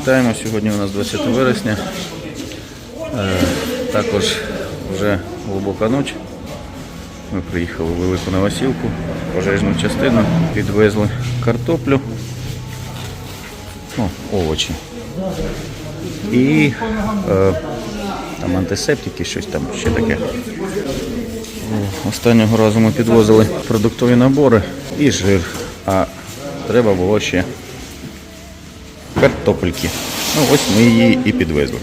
вітаємо. Сьогодні у нас 20 вересня. Е, також вже глибока ніч. Ми приїхали в Велику Новосілку, пожежну частину, підвезли картоплю, ну, овочі. І е, там антисептики, щось там ще таке. Останнього разу ми підвозили продуктові набори і жир, а треба було ще картопельки. Ну ось ми її і підвезли.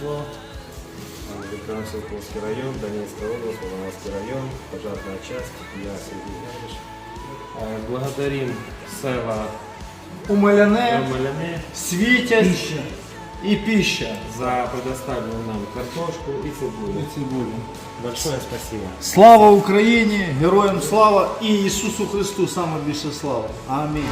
20 число, Виконсилковский район, Донецкая область, Волноваский район, пожарная часть, я Сергей. Э, Благодарим села Умиляне, Маляне світять і піща. за предоставленную нам картошку и цибулю. Большое спасибо. Слава Україні, героям слава і Ісусу Христу саме більше слава. Амінь.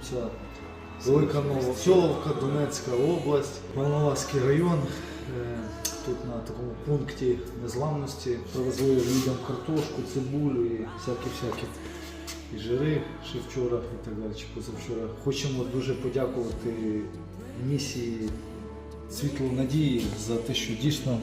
Знаходимося Велика Новоселовка, Донецька область, Волноваський район. Е, Тут на такому пункті незламності привезли людям картошку, цибулю і всякі-всякі і жири ще вчора і так далі, чи позавчора. Хочемо дуже подякувати місії світло надії за те, що дійсно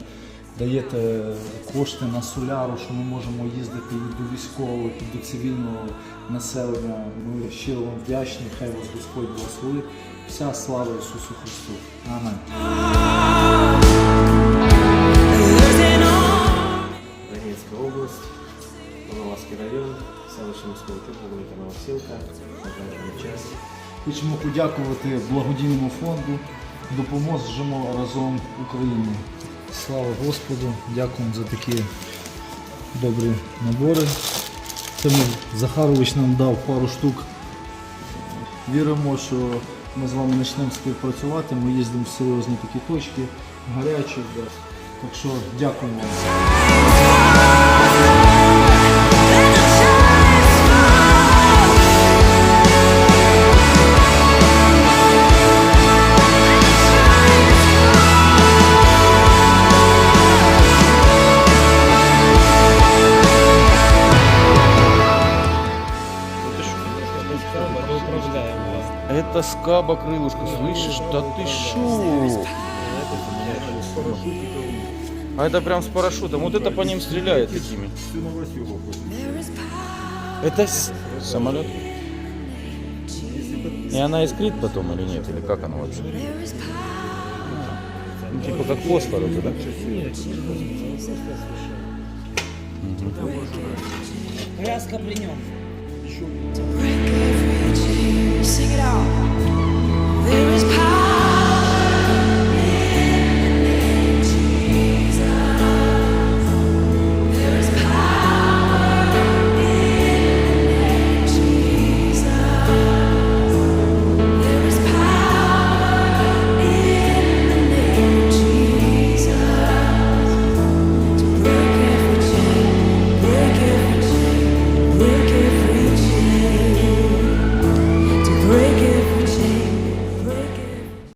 даєте кошти на соляру, що ми можемо їздити і до військових, і до цивільного населення. Ми щиро вам вдячні, хай вас Господь благословить. Вся слава Ісусу Христу. Амен. Донецкая область, Волноваский район, селище міського типу, Велика Новосілка, пожарная часть. Хочемо подякувати благодійному фонду. Допоможемо разом Україні. Слава Господу! Дякуємо за такі добрі набори. Це Захарович нам дав пару штук. Віримо, що ми з вами почнемо співпрацювати. Ми їздимо в серйозні такі точки, гарячі. Так що дякуємо вам. Это скаба крылышко, слышишь? Да ты шо? А это прям с парашютом. Вот это по ним стреляет такими. Это с- самолет? И она искрит потом или нет? Или как она вообще? Ну, типа как фосфор это, да? It out.